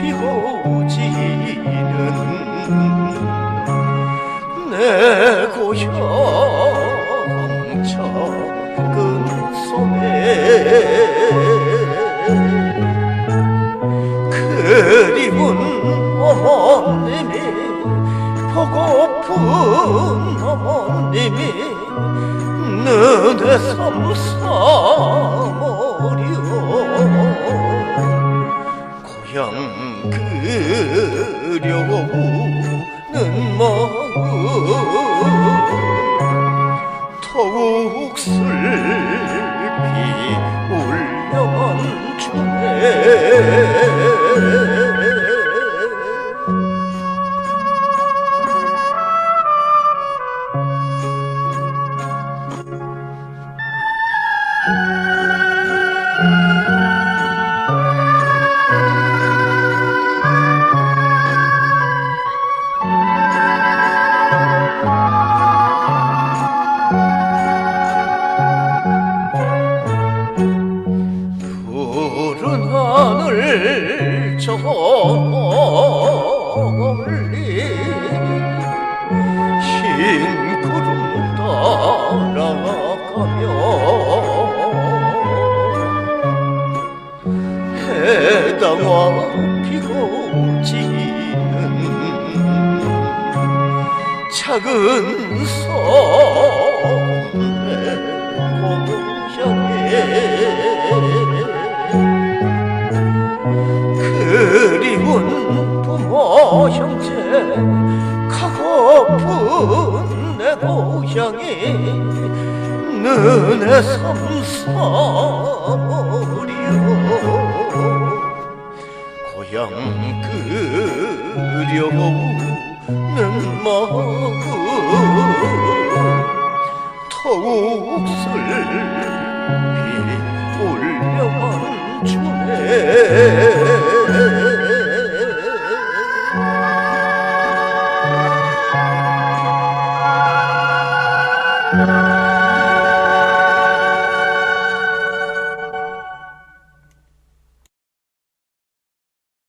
피고 지는 내 고향 작은 섬에 그리운 어머님이 보고픈 어머님이 눈에 삼삼 마음 더욱 슬피 울려만 주네 푸 작은 섬의 고향에 그리운 부모 형제 가고픈 내 고향이 눈에 삼삼오리오. 고향 그려오는 더욱 슬피 울려만 주네